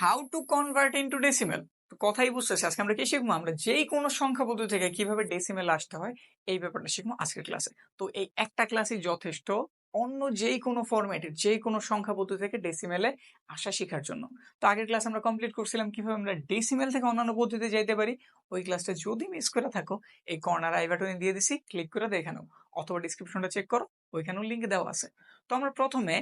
How to convert into decimal কথাই বুঝতেছি, আজকে আমরা কি শিখব? আমরা যেই কোনো সংখ্যা পদ্ধতি থেকে কীভাবে ডেসিমেল আসতে হয়, এই ব্যাপারটা শিখব আজকের ক্লাসে তো এই একটা ক্লাসই যথেষ্ট অন্য যেই কোনো ফরম্যাটের যেই কোনো সংখ্যা পদ্ধতি থেকে ডেসিমেলে আসা শেখার জন্য। তো আগের ক্লাস আমরা কমপ্লিট করছিলাম কীভাবে আমরা ডেসিমেল থেকে অন্যান্য পদ্ধতিতে যাইতে পারি। ওই ক্লাসটা যদি মিস করে থাকো, এই কর্নার আই বাটনে দিয়ে দিছি ক্লিক করে দেখে নাও। অথবা ডিসক্রিপশনটা চেক করো, ওইখানেও লিঙ্ক দেওয়া আছে। তো আমরা প্রথমে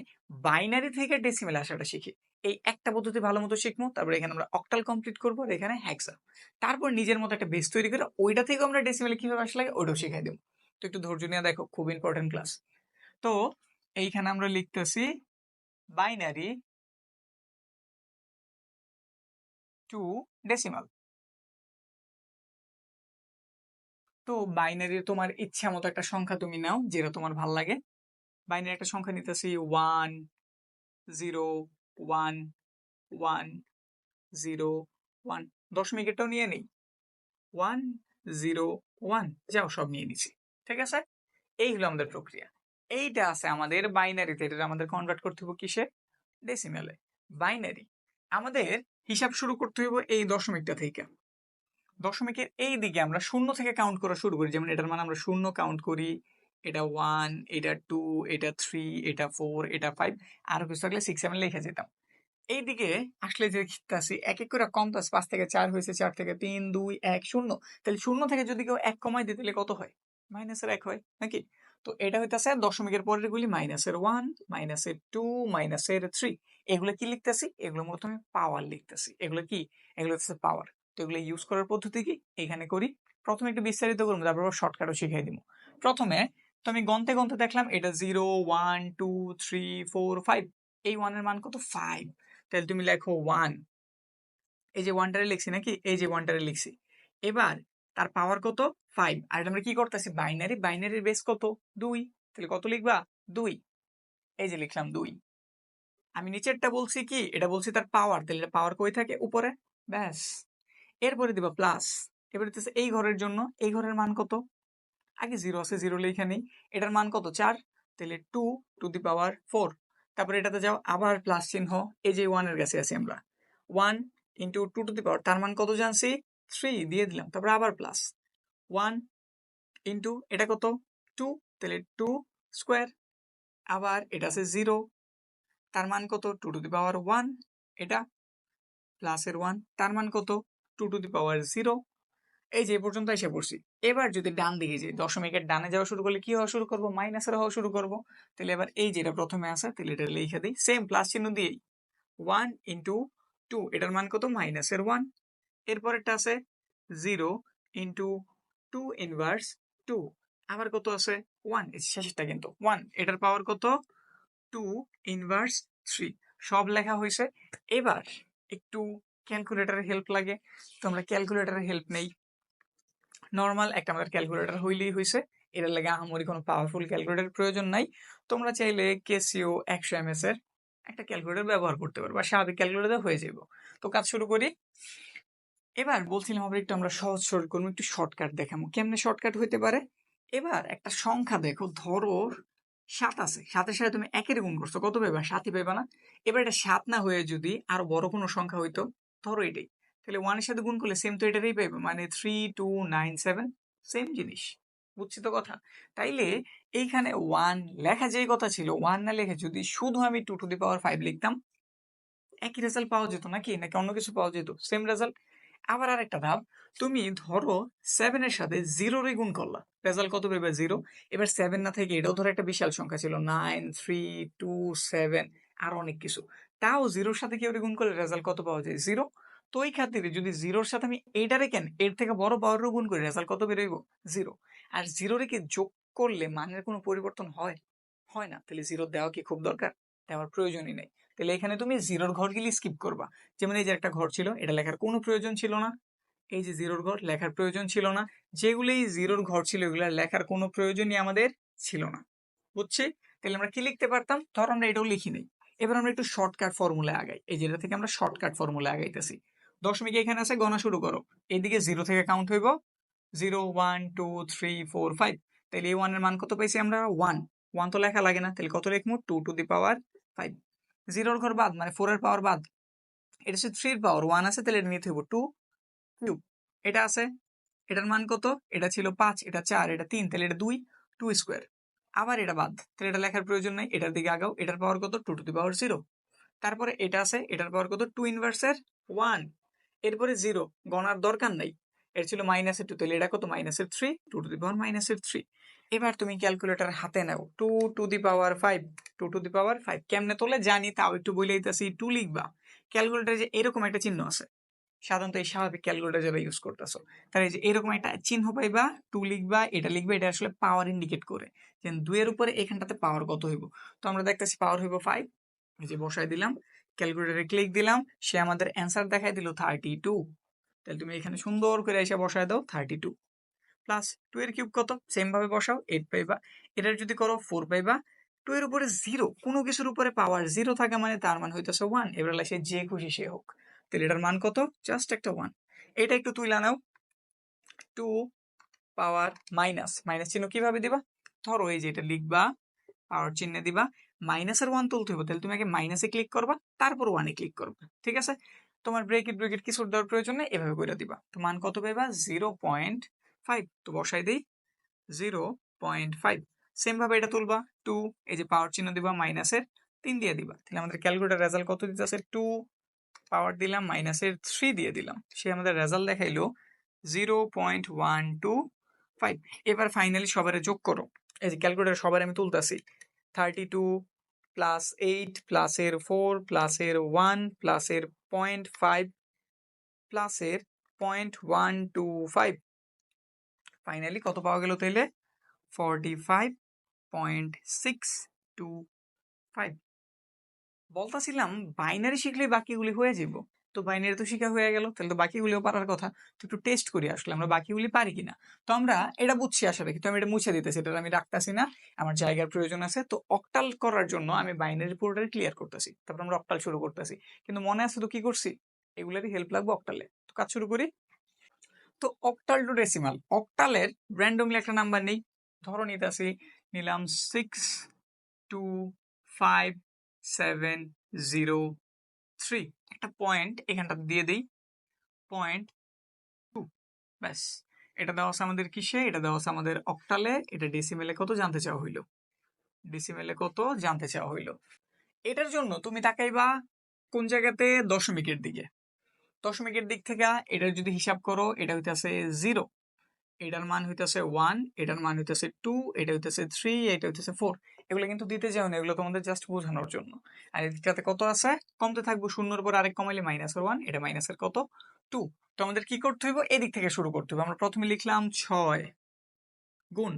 বাইনারি থেকে ডেসিমেল আসাটা শিখি। এই একটা পদ্ধতি ভালো মতো শিখব, তারপরে এখানে আমরা অক্টাল কমপ্লিট করব আর এখানে হ্যাক্সা তারপর নিজের মতো একটা বেস তৈরি করে ওইটা থেকে আমরা ডেসিমেলে কীভাবে আসলে ওইটাও শিখাই দেবো। তো একটু ধৈর্য নিয়ে দেখো, খুব ইম্পর্টেন্ট ক্লাস তো এইখানে আমরা লিখতেছি বাইনারি টু ডেসিমাল তো বাইনারি তোমার ইচ্ছা মতো একটা সংখ্যা তুমি নাও, যেটা তোমার ভালো লাগে। বাইনারি একটা সংখ্যা নিতেছি one zero one one zero one দশমিকেরটাও নিয়ে নেই। ওয়ান জিরো ওয়ান যাও, সব নিয়ে নিছি। ঠিক আছে? এই হলো আমাদের প্রক্রিয়া। এইটা আছে আমাদের বাইনারিতে এটা আমাদের কনভার্ট করতে হবে কিসে? ডেসিমেলে বাইনারি আমাদের হিসাব শুরু করতে হবে এই দশমিকটা থেকে। দশমিকের এই দিকে আমরা শূন্য থেকে কাউন্ট করা শুরু করি। যেমন এটার মানে আমরা শূন্য কাউন্ট করি। এটা ওয়ান এটা টু এটা থ্রি এটা ফোর এটা ফাইভ আরও কিছু থাকলে সিক্স সেভেন লিখে যেতাম। এইদিকে আসলে যে আসি এক এক করে কমতাছে পাঁচ থেকে চার হয়েছে, চার থেকে তিন, দুই, এক, শূন্য। তাহলে শূন্য থেকে যদি কেউ এক কমাই দিতে তাহলে কত হয়? মাইনাসের এক হয়, নাকি? তো এটা হইতেছে দশমিকের পরের গুলি মাইনাসের ওয়ান, মাইনাসের টু, মাইনাসের থ্রি। এগুলো কি লিখতেছি? এগুলো মূলত আমি পাওয়ার লিখতেছি। এগুলো কি? এগুলো হচ্ছে পাওয়ার। তো এগুলো ইউজ করার পদ্ধতি কি? এখানে করি। প্রথমে একটু বিস্তারিত করব, তারপর শর্টকাটও শিখিয়ে দিব। প্রথমে তো আমি গন্তে গন্তে দেখলাম এটা zero one two three four five এই ওয়ানের মান কত? ফাইভ তাহলে তুমি লেখো ওয়ান এই যে ওয়ানটারে লিখছি নাকি? এই যে ওয়ানটারে লিখছি। এবার তার পাওয়ার কত? ফাইভ আর আমরা কি করতেছি? বাইনারি বাইনারির বেস কত? দুই। তাহলে কত লিখবা? দুই। এই যে লিখলাম দুই। আমি নিচেরটা বলছি কি? এটা বলছি তার পাওয়ার তাহলে পাওয়ার কই থাকে? উপরে। ব্যাস। এরপরে দিবা প্লাস এবারে দিতেছে এই ঘরের জন্য, এই ঘরের মান কত? আগে জিরো আছে জিরো লেখা নেই। এটার মান কত? চার। তাহলে two to the power four তারপরে এটাতে যাও, আবার প্লাস চিহ্ন, এই যে ওয়ানের কাছে আছি আমরা। One into two to the power তার মান কত জানছি? থ্রি দিয়ে দিলাম, তারপরে আবার প্লাস ওয়ান ইন্টু এটা কত? টু তাহলে টু স্কোয়ার আবার এটা আছে জিরো তার মান কত? Two to the power one এটা প্লাসের ওয়ান তার মান কত? Two to the power zero এই যে পর্যন্ত এসে পড়ছি। এবার যদি ডান দিকে যাই, দশমিকের ডানে যাওয়া শুরু করলে কি হওয়া শুরু করব? মাইনাসের হওয়া শুরু করব। তাহলে এবার এই যেটা প্রথমে আছে, তাহলে এটা লিখে দিই। সেম প্লাস চিহ্ন দিয়েই। ওয়ান ইন্টু টু এটার মান কত? মাইনাসের ওয়ান এরপরেরটা আছে zero into two inverse two আবার কত আছে? ওয়ান শেষেরটা কিন্তু। ওয়ান এটার পাওয়ার কত? টু ইনভার্স থ্রি সব লেখা হয়েছে। এবার একটু ক্যালকুলেটারের হেল্প লাগে। তো আমরা ক্যালকুলেটারের হেল্প নেই। নর্মাল একটা আমাদের ক্যালকুলেটার হইলেই হয়েছে এটার লাগে আমারই কোনো পাওয়ারফুল ক্যালকুলেটার প্রয়োজন নাই। তোমরা চাইলে কেসিও একশো এম এর একটা ক্যালকুলেটার ব্যবহার করতে পারো বা স্বাভাবিক ক্যালকুলেটার হয়ে যাব তো কাজ শুরু করি। এবার বলছিলাম আমরা একটু আমরা সহজ সরল করব একটু শর্টকাট দেখাবো কেমনে শর্টকাট হইতে পারে? এবার একটা সংখ্যা দেখো ধরো সাত আছে। সাতের সাথে তুমি একের গুণ করছ। কত পেবা সাতই পেবা না। এবার এটা সাত না হয়ে যদি আরও বড় কোনো সংখ্যা হইতো ধরো এটাই। তাহলে ওয়ানের সাথে গুণ করলে সেম তো এটারই পাইবে মানে three two nine seven same জিনিস। বুঝছি তো কথা? তাইলে এইখানে ওয়ান লেখা যেই কথা ছিল ওয়ান না লেখে যদি শুধু আমি two to the power five লিখতাম, একই রেজাল্ট পাওয়া যেত নাকি? নাকি অন্য কিছু পাওয়া যেত? সেম রেজাল্ট আবার আর একটা ধাপ, তুমি ধরো সেভেনের সাথে জিরোরই গুণ করলা। রেজাল্ট কত পেবে জিরো এবার সেভেন না থেকে এটাও ধরো একটা বিশাল সংখ্যা ছিল নাইন থ্রি টু সেভেন আর অনেক কিছু। তাও জিরোর সাথে কেউ গুণ করলে রেজাল্ট কত পাওয়া যায়? জিরো তো ওই খাতিরে যদি জিরোর সাথে আমি এইটারে কেন এর থেকে বড় পাওয়ারও গুণ করি রেজাল্ট কত বেরোইব? জিরো। আর জিরো রেখে যোগ করলে মানের কোনো পরিবর্তন হয়? হয় না। তাহলে জিরো দেওয়া কি খুব দরকার? দেওয়ার প্রয়োজনই নেই। তাহলে এখানে তুমি জিরোর ঘরগুলি স্কিপ করবা। যেমন এই যে একটা ঘর ছিল, এটা লেখার কোনো প্রয়োজন ছিল না। এই যে জিরোর ঘর, লেখার প্রয়োজন ছিল না। যেগুলো এই জিরোর ঘর ছিল, এগুলো লেখার কোনো প্রয়োজনই আমাদের ছিল না। বুঝছি? তাহলে আমরা কি লিখতে পারতাম? ধর আমরা এটাও লিখি নেই। এবার আমরা একটু শর্টকাট ফর্মুলা আগাই। এই যেটা থেকে আমরা শর্টকাট ফর্মুলা আগাইতেছি। দশমিক এখানে আছে গণা শুরু করো। এদিকে জিরো থেকে কাউন্ট হইব। Zero one two three four five তাহলে এই ওয়ানের মান কত পাইছি আমরা? ওয়ান ওয়ান তো লেখা লাগে না তাহলে কত লিখব? Two to the power five জিরোর ঘর বাদ মানে ফোর এর পাওয়ার বাদ। এটা হচ্ছে থ্রির পাওয়ার ওয়ান আছে তাহলে এটা নিতে হইব টু কিউব এটা আছে, এটার মান কত? এটা ছিল পাঁচ, এটা চার, এটা তিন তাহলে এটা দুই টু স্কোয়ার আবার এটা বাদ তাহলে এটা লেখার প্রয়োজন নেই। এটার দিকে আগাও, এটার পাওয়ার কত? Two to the power zero তারপরে এটা আছে, এটার পাওয়ার কত? টু ইনভার্সের ওয়ান এরপরে জিরো গণার দরকার নাই। এর ছিল মাইনাসের টু তাহলে এটা কত? মাইনাসের three two to the power মাইনাসের থ্রি এবার তুমি ক্যালকুলেটর হাতে নাও। Two to the power five two to the power five কেমনে তোলে? জানি, তাও একটু বলে দিতেছি। টু লিখবা। ক্যালকুলেটারে যে এরকম একটা চিহ্ন আছে। সাধারণত এই স্বাভাবিক ক্যালকুলেটর যারা ইউজ করতেছো তাহলে যে এরকম একটা চিহ্ন পাইবা টু লিখবা, এটা লিখবা, এটা আসলে পাওয়ার ইন্ডিকেট করে। যে দুইয়ের উপরে এখানটাতে পাওয়ার কত হইব? তো আমরা দেখতেছি পাওয়ার হইব ফাইভ এই যে বসাই দিলাম। ক্যালকুলেটরে ক্লিক দিলাম, সে আমাদের অ্যান্সার দেখাই দিল থার্টি টু তাহলে তুমি এখানে সুন্দর করে এসে বসায় দাও থার্টি টু প্লাস টু এর কিউব কত? সেম ভাবে বসাও এইট পাইবা। এটার যদি করো ফোর পাইবা টু এর উপরে জিরো কোনো কিছুর উপরে পাওয়ার জিরো থাকে মানে তার মান হইতেছে ওয়ান এবার সে যে খুশি সে হোক। তাহলে এটার মান কত? জাস্ট একটা ওয়ান এটা একটু তুইলা নাও। টু পাওয়ার মাইনাস মাইনাস চিহ্ন কীভাবে দিবা? ধরো এই যে এটা লিখবা পাওয়ার চিহ্নে দিবা। মাইনাসের ওয়ান তুলতে হবে, তাহলে তুমি আগে মাইনাসে ক্লিক করবা, তারপর ওয়ানে ক্লিক করবা, ঠিক আছে? তোমার ব্রেকেট ব্রেকেট কিছু দেওয়ার প্রয়োজন নেই, এভাবে করে দিবা। তো মান কত পাইবা? জিরো পয়েন্ট ফাইভ তো বসাই দিই জিরো পয়েন্ট ফাইভ সেম ভাবে এটা তুলবা টু এই যে পাওয়ার চিহ্ন দিবা মাইনাসের তিন দিয়ে দিবা। তাহলে আমাদের ক্যালকুলেটার রেজাল্ট কত দিতে আছে টু পাওয়ার দিলাম মাইনাসের থ্রি দিয়ে দিলাম। সে আমাদের রেজাল্ট দেখাইলো zero point one two five এবার ফাইনালি সবারে যোগ করো। এই যে ক্যালকুলেটার সবার আমি তুলতেছি। থার্টি টু প্লাস এইট প্লাসের ফোর প্লাসের ওয়ান প্লাসের পয়েন্ট ফাইভ প্লাসের point one two five finally কত পাওয়া গেল তাইলে? Forty five point six two five বলতাছিলাম binary শিখলে বাকিগুলি হয়ে যাব তো বাইনারি তো শিখা হয়ে গেল, তাহলে তো বাকিগুলিও পারার কথা। তো একটু টেস্ট করি আসলে, আমরা বাকিগুলি পারি কিনা। তো আমরা এটা বুঝছি আসলে তো আমি এটা মুছে দিতেছি, এটা আমি রাখতেছি না, আমার জায়গার প্রয়োজন আছে। তো অক্টাল করার জন্য আমি বাইনারি পুরোটাই ক্লিয়ার করতেছি, তারপর আমরা অক্টাল শুরু করতেছি। কিন্তু মনে আছে তো কি করছি? এগুলোরই হেল্প লাগবে অক্টালে তো কাজ শুরু করি। তো অক্টাল টু ডেসিমাল অক্টালের র্যান্ডমলি একটা নাম্বার নেই। ধরো নিতেছি, নিলাম six two five seven zero three একটা পয়েন্ট এখানটা দিয়ে দিই। পয়েন্ট টু ব্যাস। এটা দেওয়া আছে আমাদের কিসে? এটা দেওয়া আছে আমাদের অক্টালে এটা ডেসিমেলে কত জানতে চাওয়া হইল? ডেসিমেলে কত জানতে চাওয়া হইল? এটার জন্য তুমি তাকাইবা কোন জায়গাতে? দশমিকের দিকে। দশমিকের দিক থেকে এটার যদি হিসাব করো, এটা হইতে আছে জিরো এটার মান হইতেছে ওয়ান এটার মান হইতেছে টু এটা হইতেছে থ্রি এটা হইতেছে ফোর এগুলো কিন্তু দিতে যাও না, এগুলো তোমাদের জাস্ট বোঝানোর জন্য। আর এদিকটাতে কত আছে? কমতে থাকব শূন্যর পর আরেক কমাইলে মাইনাসের ওয়ান এটা মাইনাসের কত? টু তো আমাদের কি করতে হইব? এদিক থেকে শুরু করতে হবে আমরা প্রথমে লিখলাম ছয় গুণ।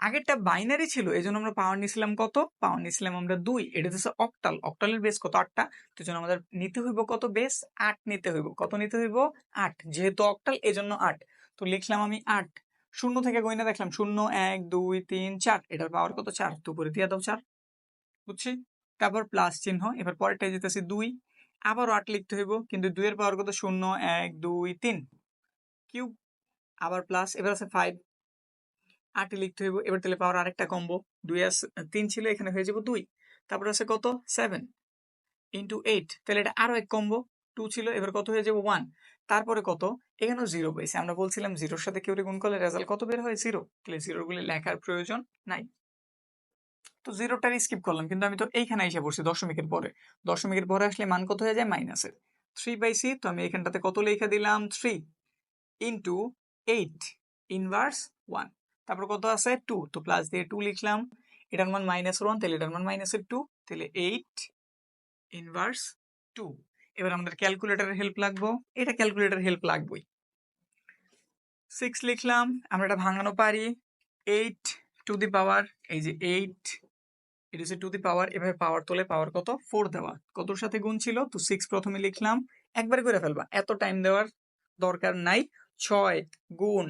আগেরটা বাইনারি ছিল এই জন্য আমরা পাওয়ার নিছিলাম কত? পাওয়ার নিছিলাম আমরা দুই। এটা হচ্ছে অক্টাল অক্টালের বেস কত? আটটা। তো জন্য আমাদের নিতে হইব কত? বেস আট নিতে হইব। কত নিতে হইব? আট। যেহেতু অক্টাল এজন্য আট। তো লিখলাম আমি আট। শূন্য থেকে গইনা দেখলাম, শূন্য, এক, দুই, তিন, চার। এটার পাওয়ার কত? চার। তো উপরে দিয়ে দাও চার। বুঝছি? তারপর প্লাস চিহ্ন, এবার পরেরটা যেতেছি দুই। আবারও আট লিখতে হইব, কিন্তু দুইয়ের পাওয়ার কত? শূন্য, এক, দুই, তিন। কিউব। আবার প্লাস, এবার আছে ফাইভ। আটে লিখতে হইব, এবার তাহলে পাওয়ার আরেকটা কমবো। দুই আছে তিন ছিল, এখানে হয়ে যাব দুই। তারপর আছে কত? সেভেন। Into eight. তাহলে এটা আরও এক কমবো। টু ছিল, এবার কত হয়ে যাবে? ওয়ান। তারপরে কত? এখানেও জিরো পেয়েছে আমরা বলছিলাম জিরোর সাথে কেউ গুণ করলে রেজাল্ট কত বের হয়? জিরো তাহলে জিরোগুলি লেখার প্রয়োজন নাই। তো জিরোটা স্কিপ করলাম, কিন্তু আমি তো এইখানে এসে পড়ছি দশমিকের পরে। দশমিকের পরে আসলে মান কত হয়ে যায়? মাইনাসের থ্রি পাইছি তো আমি এখানটাতে কত লেখা দিলাম? Three into eight inverse one তারপর কত আছে? টু তো প্লাস দিয়ে টু লিখলাম। এটার মান মাইনাস ওয়ান তাহলে এটার মান মাইনাসের টু তাহলে এইট ইনভার্স টু এবার আমাদের ক্যালকুলেটারের হেল্প লাগবো। এটা ক্যালকুলেটার হেল্প লাগবেই। সিক্স লিখলাম, আমরা এটা ভাঙানো পারি। এইট টু দি পাওয়ার এই যে এইট এটা হচ্ছে টু দি পাওয়ার এভাবে পাওয়ার তোলে পাওয়ার কত? ফোর দেওয়া। কতর সাথে গুণ ছিল? তো সিক্স প্রথমে লিখলাম। একবার করে ফেলবা, এত টাইম দেওয়ার দরকার নাই। ছয় গুণ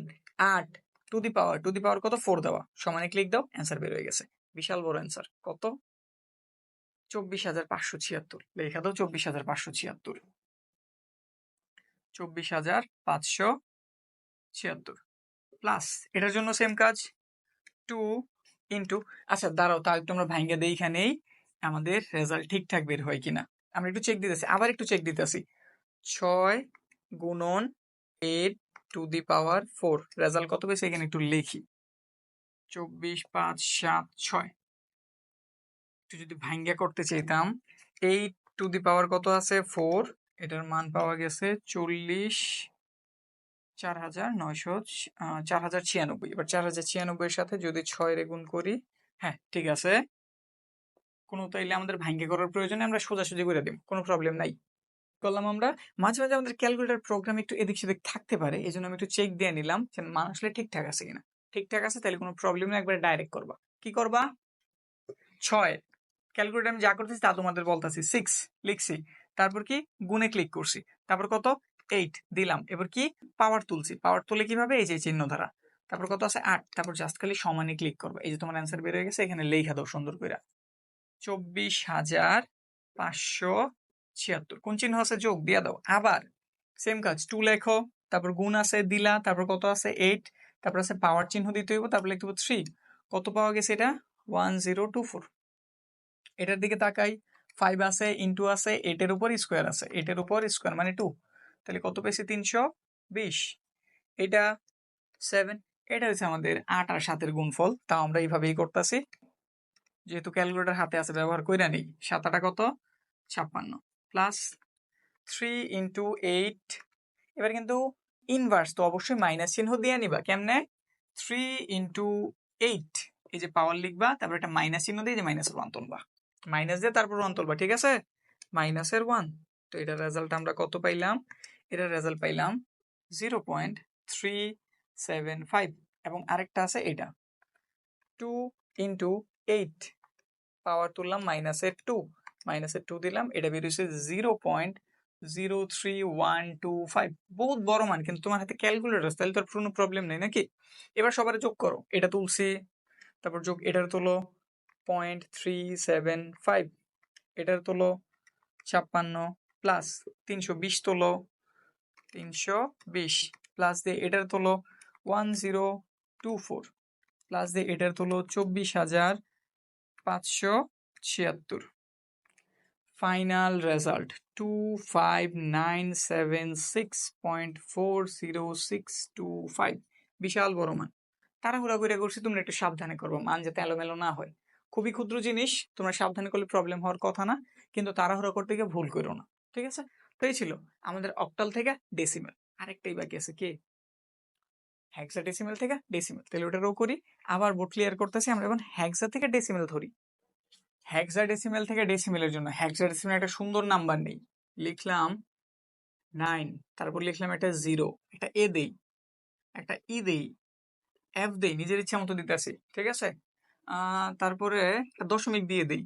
আট two the power two the পাওয়ার কত? ফোর দেওয়া। সমানে ক্লিক দাও অ্যান্সার বের হয়ে গেছে। বিশাল বড় অ্যান্সার কত? চব্বিশ হাজার পাঁচশো ছিয়াত্তর। লেখা দাও চব্বিশ হাজার পাঁচশো ছিয়াত্তর। চব্বিশ হাজার পাঁচশো ছিয়াত্তর। প্লাস এটার জন্য সেম কাজ? টু ইন্টু আচ্ছা দাঁড়াও তা একটু আমরা ভাঙ্গে দিই এখানেই। আমাদের রেজাল্ট ঠিকঠাক বের হয় কিনা। আমরা একটু চেক দিতেছি, আবার একটু চেক দিতেছি। ছয় গুণন eight to the power four result কত পেয়েছে? এখানে একটু লিখি। চব্বিশ পাঁচ সাত ছয়। একটু যদি ভাঙ্গা করতে চাইতাম এইট টু দি পাওয়ার কত আছে? ফোর এটার মান পাওয়া গেছে চল্লিশ, চার হাজার নয়শো চার হাজার ছিয়ানব্বই। এবার চার হাজার ছিয়ানব্বই এর সাথে যদি ছয় গুণ করি হ্যাঁ ঠিক আছে। কোনো তাইলে আমাদের ভাঙ্গে করার প্রয়োজনে আমরা সোজাসুজি করে দিব কোনো প্রবলেম নাই। করলাম আমরা। মাঝে মাঝে আমাদের ক্যালকুলেটর প্রোগ্রাম একটু এদিক সেদিক থাকতে পারে এই জন্য আমি একটু চেক দিয়ে নিলাম যে মান আসলে ঠিকঠাক আছে কিনা। ঠিকঠাক আছে তাহলে কোনো প্রবলেম নেই, একবারে ডাইরেক্ট করবা। কি করবা? ছয়। ক্যালকুলেটর আমি যা করতেছি তা তোমাদের বলতেছি। সিক্স লিখছি। তারপর কি? গুণে ক্লিক করছি। তারপর কত? এইট দিলাম। এবার কি? পাওয়ার তুলছি। পাওয়ার তুলে কীভাবে? এই যে চিহ্ন দ্বারা। তারপর কত আছে? আট। তারপর জাস্ট খালি সমানে ক্লিক করবে। এই যে তোমার অ্যান্সার বের হয়ে গেছে, এখানে লেখা দাও সুন্দর করে। চব্বিশ হাজার পাঁচশো ছিয়াত্তর। কোন চিহ্ন আছে? যোগ, দিয়া দাও। আবার সেম কাজ। টু লেখো। তারপর গুণ আছে, দিলা। তারপর কত আছে? এইট তারপর আছে পাওয়ার চিহ্ন দিতে হইব। তারপর লিখতে হইব থ্রি কত পাওয়া গেছে এটা? ওয়ান জিরো টু ফোর এটার দিকে তাকাই ফাইভ আছে ইন্টু আছে এটের উপর স্কোয়ার আছে এটের উপর স্কোয়ার মানে টু তাহলে কত পেয়েছি? তিনশো বিশ। এটা সেভেন এটা হচ্ছে আমাদের আট আর সাতের গুণফল। তাও আমরা এইভাবেই করতেছি। যেহেতু ক্যালকুলেটর হাতে আছে, ব্যবহার কইরা নেই। সাত আটা কত? ছাপ্পান্ন। প্লাস থ্রি ইন্টু এইট এবার কিন্তু ইনভার্স তো অবশ্যই মাইনাস চিহ্ন দিয়ে নিবা। কেমনে? থ্রি ইন্টু এইট এই যে পাওয়ার লিখবা, তারপর একটা মাইনাস চিহ্ন দিয়ে যে মাইনাসের ওয়ান তুলবা মাইনাস দিয়ে তারপর ওয়ান তুলবা, ঠিক আছে? মাইনাসের ওয়ান তো এটার রেজাল্ট আমরা কত পাইলাম? এটার রেজাল্ট পাইলাম zero point three seven five এবং আরেকটা আছে এটা। টু ইন্টু এইট পাওয়ার তুললাম মাইনাসের টু মাইনাসের টু দিলাম, এটা বেরিয়েছে zero point zero three one two five বহুত বড় মান, কিন্তু তোমার হাতে ক্যালকুলেটর তাহলে তোর কোনো প্রবলেম নেই, নাকি? এবার সবার যোগ করো, এটা তুলছি, তারপর যোগ এটার তোলো পয়েন্ট থ্রি সেভেন ফাইভ এটার তোলো ছাপ্পান্ন প্লাস তিনশো বিশ তোলো তিনশো বিশ। প্লাস দিয়ে এটার তোলো one zero two four plus দিয়ে এটার তোলো চব্বিশ হাজার পাঁচশো ছিয়াত্তর। Final result two five nine seven six point four zero six two five বিশাল বড় মান। তাড়াহুড়া করে করছি, তোমরা একটু সাবধানে করব, মান যাতে এলোমেলো না হয়। খুবই ক্ষুদ্র জিনিস, তোমরা সাবধানে করলে প্রবলেম হওয়ার কথা না, কিন্তু তাড়াহুড়া করতে গিয়ে ভুল করো না, ঠিক আছে? তো এই ছিল আমাদের অক্টাল থেকে ডেসিমেল আরেকটাই বাকি আছে কে? হ্যাক্সা ডেসিমেল থেকে ডেসিমেল তাহলে ওটারও করি, আবার বোর্ড ক্লিয়ার করতেছি, আমরা এখন হ্যাক্সা থেকে ডেসিমেল ধরি। হ্যাক্সা ডেসিমেল থেকে ডেসিমেলের জন্য হ্যাক্সা ডেসিমেল একটা সুন্দর নাম্বার নেই, লিখলাম নাইন তারপর লিখলাম একটা জিরো একটা এ দেই, একটা ই দেই এফ দেই, নিজের ইচ্ছা মতো দিতেছি ঠিক আছে? তারপরে দশমিক দিয়ে দেই।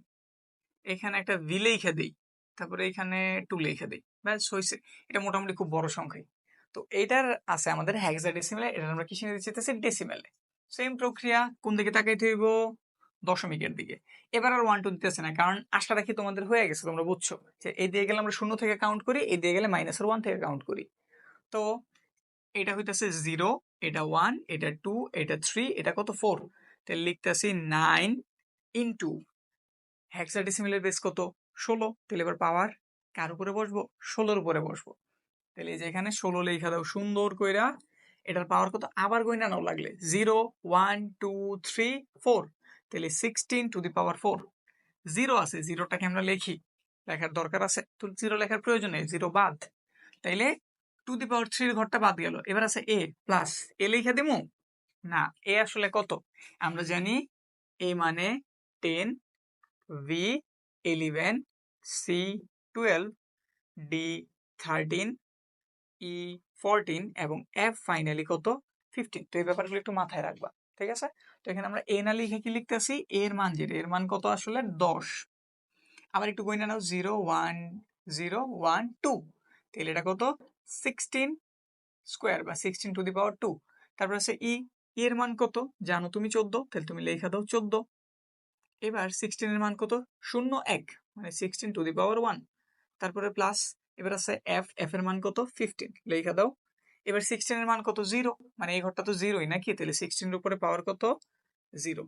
এখানে একটা ভি লেখা দেই, তারপরে এখানে টু লেখা দেই। ব্যাস হয়েছে এটা মোটামুটি খুব বড় সংখ্যাই। তো এটার আছে আমাদের হেক্সাডেসিমেলে এটা আমরা কিসে নিতে চাইতেছি ডেসিমেলে সেম প্রক্রিয়া, কোন দিকে তাকাইতে হইব? দশমিকের দিকে। এবার আর ওয়ান টু দিতেছে না, কারণ আশা রাখি তোমাদের হয়ে গেছে, তোমরা বুঝছ? যে এই দিয়ে গেলে আমরা শূন্য থেকে কাউন্ট করি, এই দিয়ে গেলে মাইনাসের ওয়ান থেকে কাউন্ট করি। তো এটা হইতেছে জিরো এটা ওয়ান এটা টু এটা থ্রি এটা কত? ফোর তাহলে লিখতেছি নাইন ইন্টু হেক্সাডেসিমেলের বেস কত? ষোলো। তাহলে এবার পাওয়ার কার উপরে বসবো? ষোলোর উপরে বসবো। তাহলে এই যে এখানে ষোলো লেখা দাও, সুন্দর কইরা। এটার পাওয়ার কত? আবার গইনা নাও লাগলে। Zero one two three four তাহলে sixteen to the power four zero আছে জিরোটাকে আমরা লিখি। লেখার দরকার আছে। তো জিরো লেখার প্রয়োজন নেই জিরো বাদ। তাইলে টু দি পাওয়ার থ্রির ঘরটা বাদ গেল। এবার আছে এ প্লাস এ লিখে দিমু? না এ আসলে কত? আমরা জানি এ মানে ten B eleven C twelve D thirteen E fourteen এবং এফ ফাইনালি কত? ফিফটিন তো এই ব্যাপারগুলো একটু মাথায় রাখবা ঠিক আছে? তো এখানে আমরা এ না লিখে কি লিখতেছি? এর মান যেটা এর মান কত আসলে? দশ। আবার একটু গইনা নাও zero one zero one two তাহলে এটা কত? সিক্সটিন স্কোয়ার বা sixteen to the power two তারপর আছে ই এর মান কত? জানো তুমি চোদ্দ, তাহলে তুমি লেখা দাও চোদ্দ। এবার সিক্সটিন এর মান কত? শূন্য এক মানে sixteen to the power one তারপরে প্লাস এবার আছে এফ এফ এর মান কত? ফিফটিন লেখা দাও। এবার সিক্সটিন এর মান কত? জিরো মানে এই ঘরটা তো জিরোই নাকি? তাহলে সিক্সটিনের উপরে পাওয়ার কত? জিরো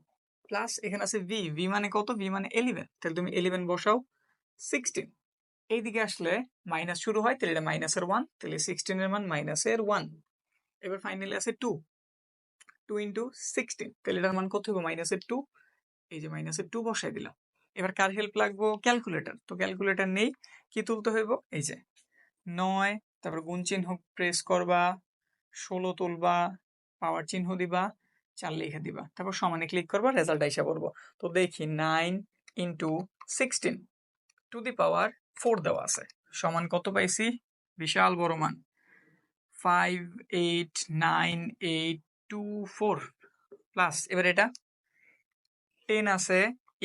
প্লাস এখানে আছে ভি ভি মানে কত? ভি মানে এলিভেন তাহলে তুমি এলিভেন বসাও সিক্সটিন এইদিকে আসলে মাইনাস শুরু হয়, তাহলে এটা মাইনাসের ওয়ান তাহলে সিক্সটিনের মান মাইনাসের ওয়ান এবার ফাইনালি আছে টু টু ইন্টু সিক্সটিন তাহলে এটার মান কত হবে মাইনাসের টু এই যে মাইনাসের টু বসাই দিলাম। এবার কার হেল্প লাগবো? ক্যালকুলেটর তো ক্যালকুলেটর নেই, কি তুলতে হইব? এই যে নয়, তারপর গুণ চিহ্ন প্রেস করবা, ষোলো তুলবা পাওয়ার চিহ্ন দিবা, চার লিখে দিবা। তারপর সমানে ক্লিক করবা রেজাল্ট আইসা পড়ব। তো দেখি nine into sixteen to the power four দেওয়া আছে। সমান কত পাইছি? বিশাল বড় মান। Five eight nine eight two four plus, এবার এটা টেন আছে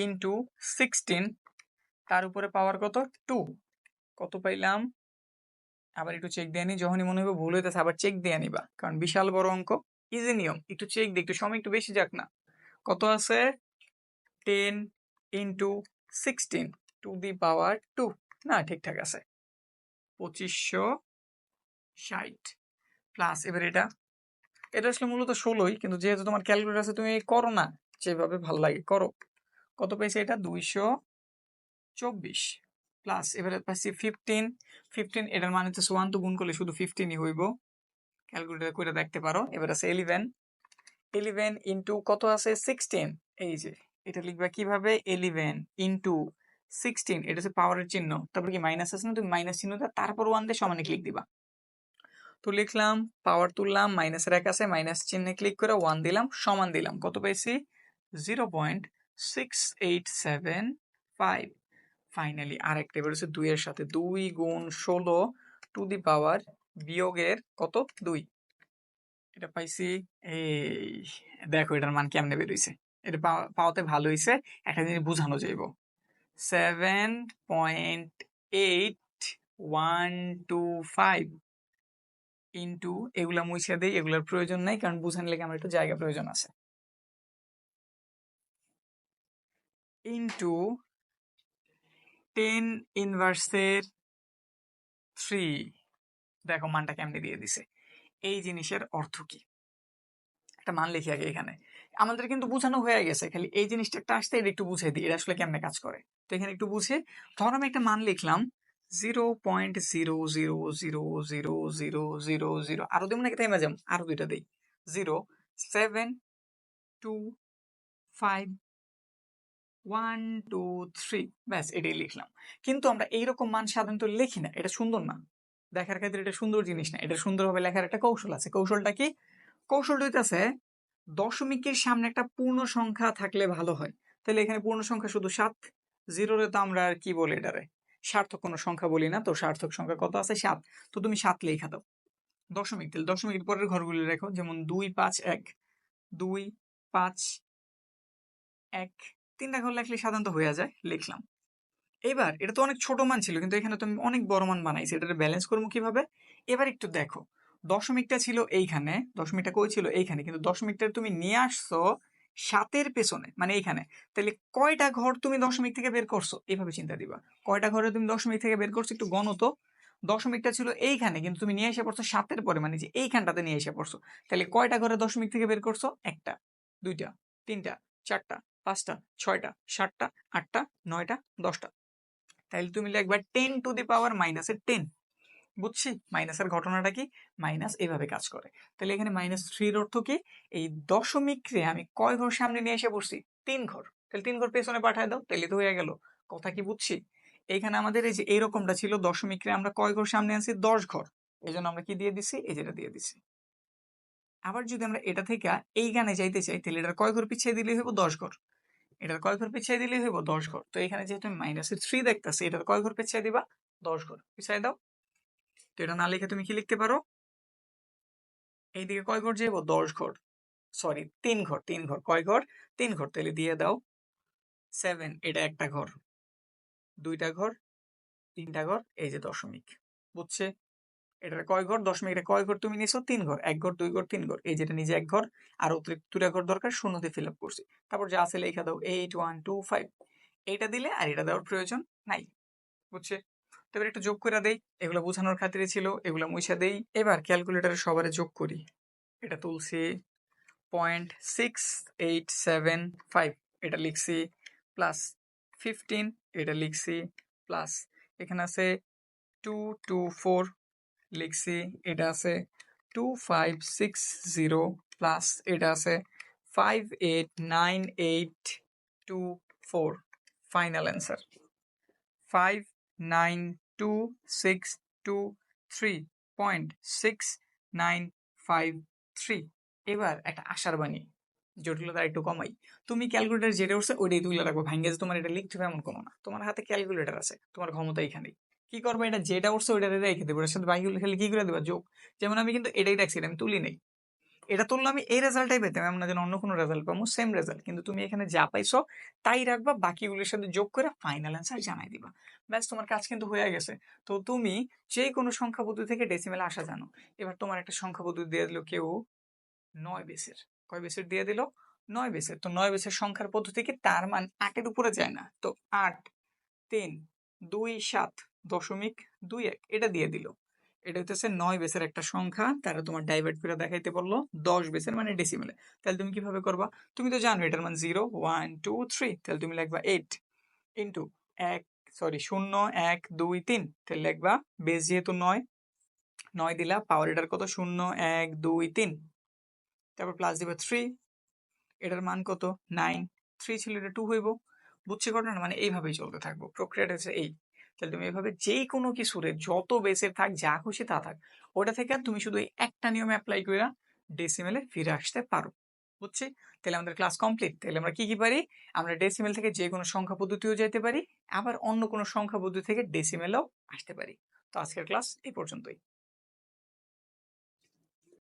ইন্টু সিক্সটিন, তার উপরে পাওয়ার কত? টু। কত পাইলাম? আবার একটু চেক দিয়ে নি যখনই মনে হবে ভুল হইতেছে, আবার চেক দিয়ে নিবা কারণ বিশাল বড় অঙ্ক ইজি নিয়ম। একটু চেক দিই একটু সময় একটু বেশি যাক না। কত আছে? Ten into sixteen, to the power two. না, ঠিকঠাক আছে। পঁচিশশো ষাট। প্লাস, এবার এটা এটা আসলে মূলত ষোলোই, কিন্তু যেহেতু তোমার ক্যালকুলেটর আছে, তুমি করো না। যেভাবে ভালো লাগে করো। কত পেয়েছে এটা? দুইশো চব্বিশ প্লাস এবারে পাচ্ছি ফিফটিন ফিফটিন এটার মানে হচ্ছে ওয়ান তো গুণ করলে শুধু ফিফটিনই হইব। ক্যালকুলেটর করে দেখতে পারো। এবার আছে এলিভেন এলিভেন ইন্টু কত আছে? সিক্সটিন এই যে, এটা লিখবা কীভাবে? এলিভেন ইন্টু সিক্সটিন এটা হচ্ছে পাওয়ারের চিহ্ন। তারপর কি মাইনাস আছে না? তুমি মাইনাস চিহ্ন তারপর ওয়ান দিয়ে সমানে ক্লিক দিবা। তো লিখলাম পাওয়ার তুললাম মাইনাসের এক আছে মাইনাস চিহ্নে ক্লিক করে ওয়ান দিলাম, সমান দিলাম। কত পেয়েছি? Zero point six eight seven five finally আরেকটা, এবার হচ্ছে দুইয়ের সাথে দুই গুণ ষোলো টু দি পাওয়ার বিয়োগের কত? দুই। এটা পাইছি, এই, দেখো এটার মান কেমনে বেরোইছে? এটা পাওয়া- পাওয়াতে ভালো হয়েছে একটা জিনিস বোঝানো যাইব। Seven point eight one two five into এগুলা মুছে দেই, এগুলোর প্রয়োজন নাই, কারণ বুঝানো লেগে আমার একটু জায়গা প্রয়োজন আছে। ইন্টু টেন ইনভার্সের থ্রি দেখো মানটা কেমনে দিয়ে দিছে? এই জিনিসের অর্থ কি? একটা মান লিখি আগে এখানে। আমাদের কিন্তু বোঝানো হয়ে গেছে, খালি এই জিনিসটা একটা আসতে এটা একটু বুঝে দিই, এটা আসলে কেমনে কাজ করে? তো এখানে একটু বুঝে, ধর আমি একটা মান লিখলাম আরও দেবো নাকি? তাই মাঝে আরও দুইটা দিই। Zero seven two five one two three ব্যাস, এটাই লিখলাম। কিন্তু আমরা এইরকম মান সাধারণত লিখি না, এটা সুন্দর না। দেখার ক্ষেত্রে এটা সুন্দর জিনিস না, এটা সুন্দরভাবে লেখার একটা কৌশল আছে। কৌশলটা কি? কৌশলটা হইতেছে, দশমিকের সামনে একটা পূর্ণ সংখ্যা থাকলে ভালো হয়। তাহলে এখানে পূর্ণ সংখ্যা শুধু সাত জিরোরে তো আমরা আর কি বলি এটারে? সার্থক কোনো সংখ্যা বলি না, তো সার্থক সংখ্যা কত আছে? সাত। তো তুমি সাত লেখা দাও। দশমিক তাহলে দশমিকের পরের ঘরগুলি রেখো, যেমন দুই, পাঁচ, এক। দুই, পাঁচ, এক। তিনটা ঘর লেখলে সাধারণত হয়ে যায়, লিখলাম। এবার, এটা তো অনেক ছোট মান ছিল, কিন্তু এখানে তুমি অনেক বড় মান বানাইছি এটা ব্যালেন্স করব কীভাবে? এবার একটু দেখো, দশমিকটা ছিল এইখানে, দশমিকটা কই ছিল? এইখানে। কিন্তু দশমিকটা তুমি নিয়ে আসছো সাতের পেছনে মানে এইখানে। তাহলে কয়টা ঘর তুমি দশমিক থেকে বের করছ? এইভাবে চিন্তা দিবা। কয়টা ঘরে তুমি দশমিক থেকে বের করছ? একটু গণত। দশমিকটা ছিল এইখানে, কিন্তু তুমি নিয়ে এসে পড়ছো সাতের পরে মানে যে এইখানটাতে নিয়ে এসে পড়ছো। তাহলে কয়টা ঘরে দশমিক থেকে বের করছ? একটা, দুইটা, তিনটা, চারটা, পাঁচটা, ছয়টা, সাতটা, আটটা, নয়টা, দশটা। তাহলে তুমি লিখবা টেন টু দি পাওয়ার মাইনাসের টেন বুঝছি? মাইনাসের ঘটনাটা কি? মাইনাস এভাবে কাজ করে। তাহলে এখানে মাইনাস থ্রির অর্থ কি? এই দশমিক রে আমি কয় ঘর সামনে নিয়ে এসে বসছি তিন ঘর। তাহলে তিন ঘর পেছনে পাঠায় দাও তাহলে তো হয়ে গেল। কথা কি বুঝছি? এখানে আমাদের এই যে এইরকমটা ছিল দশমিক রে, আমরা কয় ঘর সামনে আনছি? দশ ঘর। এই জন্য আমরা কি দিয়ে দিছি? এই যেটা দিয়ে দিছি। আবার যদি আমরা এটা থেকে এই গানে যাইতে চাই, তাহলে এটার কয় ঘর পিছিয়ে দিলেই হইব? দশ ঘর। এটার কয় ঘর পিছিয়ে দিলেই হইব? দশ ঘর। তো এখানে যেহেতু আমি মাইনাসের থ্রি দেখতেছি, এটার কয় ঘর পিছিয়ে দিবা? দশ ঘর। পিছিয়ে দাও। তো এটা না লিখে তুমি কি লিখতে পারো? এইদিকে কয় ঘর যাইব দশ ঘর। সরি তিন ঘর তিন ঘর। কয় ঘর? তিন ঘর। তাহলে দিয়ে দাও। সেভেন এটা একটা ঘর। দুইটা ঘর, তিনটা ঘর, এই যে দশমিক। বুঝছে? এটার কয় ঘর? দশমিক, এটা কয় ঘর তুমি নিছো? তিন ঘর। এক ঘর, দুই ঘর, তিন ঘর। এই যেটা নিজে এক ঘর, আর অতিরিক্ত দুটা ঘর দরকার শূন্য শূন্যতে ফিল আপ করছি। তারপর যা আছে লেখা দাও। এইট ওয়ান টু ফাইভ এইটা দিলে আর এটা দেওয়ার প্রয়োজন নাই। বুঝছে? তো এবার একটু যোগ করে দেই। এগুলো বোঝানোর খাতিরে ছিল, এগুলো মুছে দেই। এবার ক্যালকুলেটারে সবারে যোগ করি। এটা তুলছি point six eight seven five এটা লিখছি প্লাস ফিফটিন এটা লিখছি প্লাস এখানে আছে টু টু ফোর লিখছি এটা আছে two five six zero plus এটা আছে five eight nine eight two four final answer five nine two six two three point six nine five three এবার একটা আশার বাণী, জটিলতা একটু কমাই। তুমি ক্যালকুলেটার যেটা উঠছে ওইটাই তুলে রাখব ভাঙ্গে যে তোমার এটা লিখতে হবে এমন কোনো না। তোমার হাতে ক্যালকুলেটার আছে, তোমার ক্ষমতা এখানেই। কি করবে? এটা যেটা উঠছে ওইটা রেখে দেবো। ওটার সাথে বাকিগুলো খেলে কি করে দেবা? যোগ। যেমন আমি কিন্তু এটাই রাখছি আমি তুলি নেই। এটা তুললে আমি এই রেজাল্টটাই পেতাম, এমন না যেন অন্য কোনো রেজাল্ট পাবো সেম রেজাল্ট কিন্তু তুমি এখানে যা পাইছো, তাই রাখবা, বাকিগুলির সাথে যোগ করে ফাইনাল অ্যান্সার জানাই দিবা। ব্যাস, তোমার কাজ কিন্তু হয়ে গেছে। তো তুমি যে কোনো সংখ্যা পদ্ধতি থেকে ডেসিমেল আসা জানো। এবার তোমার একটা সংখ্যা পদ্ধতি দিয়ে দিল কেউ নয় বেসের। কয় বেসের দিয়ে দিল? নয় বেসের। তো নয় বেসের সংখ্যার পদ্ধতি কি? তার মান আটের উপরে যায় না। তো আট, তিন, দুই, সাত, দশমিক দুই এক। এটা দিয়ে দিল। এটা হচ্ছে নয় বেসের একটা সংখ্যা, তারা তোমার ডাইভার্ট করে দেখাইতে বলল দশ বেসের মানে ডেসিমেলে তাহলে তুমি কীভাবে করবা? তুমি তো জানো এটার মান জিরো ওয়ান টু থ্রি তাহলে তুমি লিখবা এইট ইন্টু এক সরি শূন্য, এক, দুই, তিন, তাহলে লিখবা বেস যেহেতু নয় নয় দিলা পাওয়ার এটার কত? শূন্য, এক, দুই, তিন। তারপর প্লাস দিবা থ্রি এটার মান কত? নাইন থ্রি ছিল এটা টু হইব। বুঝছি ঘটনা মানে এইভাবেই চলতে থাকব। প্রক্রিয়াটা হচ্ছে এই। তাহলে তুমি এভাবে যে কোনো কিছুরে যত বেসের থাক, যা খুশি তা থাক, ওটা থেকে তুমি শুধু একটা নিয়মে অ্যাপ্লাই করে ডেসিমেলে ফিরে আসতে পারো। বুঝছি? তাহলে আমাদের ক্লাস কমপ্লিট তাহলে আমরা কি কি পারি? আমরা ডেসিমেল থেকে যে কোনো সংখ্যা পদ্ধতিও যেতে পারি, আবার অন্য কোনো সংখ্যা পদ্ধতি থেকে ডেসিমেলেও আসতে পারি। তো আজকের ক্লাস এই পর্যন্তই।